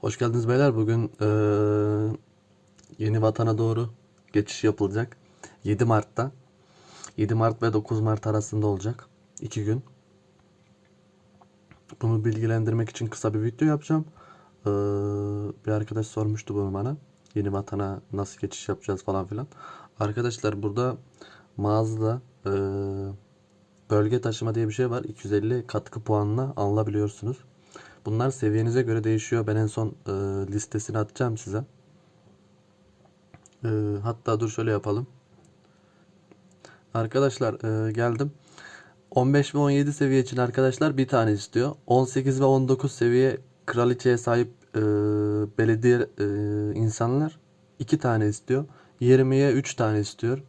Hoş geldiniz beyler. Bugün eee, yeni vatana doğru geçiş yapılacak. 7 Mart'ta. 7 Mart ve 9 Mart arasında olacak. 2 gün. Bunu bilgilendirmek için kısa bir video yapacağım. Eee, bir arkadaş sormuştu bunu bana. Yeni vatana nasıl geçiş yapacağız falan filan. Arkadaşlar burada mağazada eee, bölge taşıma diye bir şey var. 250 katkı puanla alabiliyorsunuz. Bunlar seviyenize göre değişiyor. Ben en son e, listesini atacağım size. E, hatta dur şöyle yapalım. Arkadaşlar e, geldim. 15 ve 17 seviye için arkadaşlar bir tane istiyor. 18 ve 19 seviye kraliçeye sahip e, belediye e, insanlar iki tane istiyor. 20'ye 3 tane istiyor.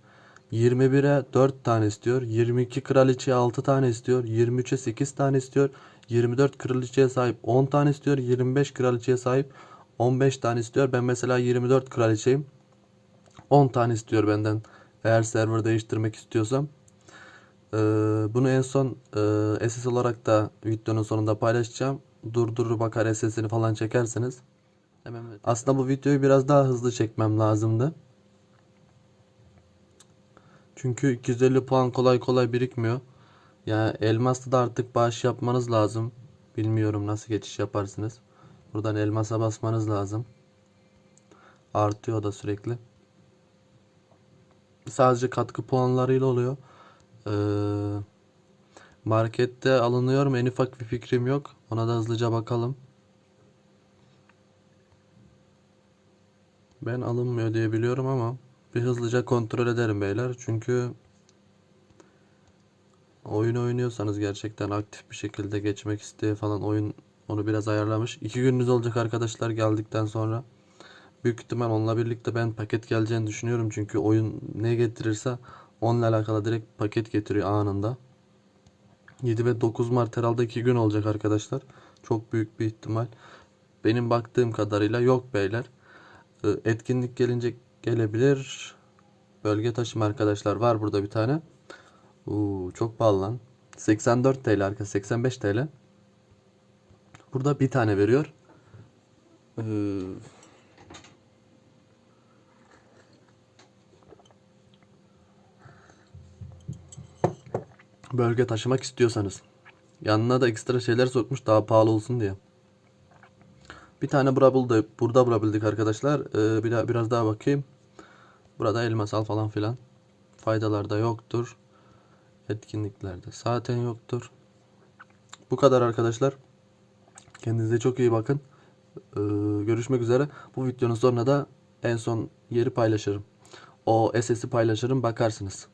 21'e 4 tane istiyor. 22 kraliçeye 6 tane istiyor. 23'e 8 tane istiyor. 24 kraliçeye sahip 10 tane istiyor. 25 kraliçeye sahip 15 tane istiyor. Ben mesela 24 kraliçeyim. 10 tane istiyor benden. Eğer server değiştirmek istiyorsam. Ee, bunu en son e, SS olarak da videonun sonunda paylaşacağım. Durdurur bakar SS'ini falan çekerseniz. Hemen Aslında bu videoyu biraz daha hızlı çekmem lazımdı. Çünkü 250 puan kolay kolay birikmiyor. Yani elmasda da artık bağış yapmanız lazım. Bilmiyorum nasıl geçiş yaparsınız. Buradan elmasa basmanız lazım. Artıyor da sürekli. Sadece katkı puanlarıyla oluyor. Ee, markette alınıyor mu? En ufak bir fikrim yok. Ona da hızlıca bakalım. Ben alınmıyor diye biliyorum ama bir hızlıca kontrol ederim beyler. Çünkü oyun oynuyorsanız gerçekten aktif bir şekilde geçmek isteye falan oyun onu biraz ayarlamış. İki gününüz olacak arkadaşlar geldikten sonra. Büyük ihtimal onunla birlikte ben paket geleceğini düşünüyorum. Çünkü oyun ne getirirse onunla alakalı direkt paket getiriyor anında. 7 ve 9 Mart herhalde 2 gün olacak arkadaşlar. Çok büyük bir ihtimal. Benim baktığım kadarıyla yok beyler. Ee, Etkinlik gelince gelebilir. Bölge taşıma arkadaşlar var burada bir tane. Oo, çok pahalı lan. 84 TL arka 85 TL. Burada bir tane veriyor. Ee, bölge taşımak istiyorsanız. Yanına da ekstra şeyler sokmuş daha pahalı olsun diye. Bir tane bura buldu, burada bulabildik arkadaşlar. Ee, bir daha, biraz daha bakayım. Burada elmasal falan filan. Faydalar da yoktur. Etkinliklerde zaten yoktur. Bu kadar arkadaşlar. Kendinize çok iyi bakın. Ee, görüşmek üzere. Bu videonun sonuna da en son yeri paylaşırım. O SS'i paylaşırım bakarsınız.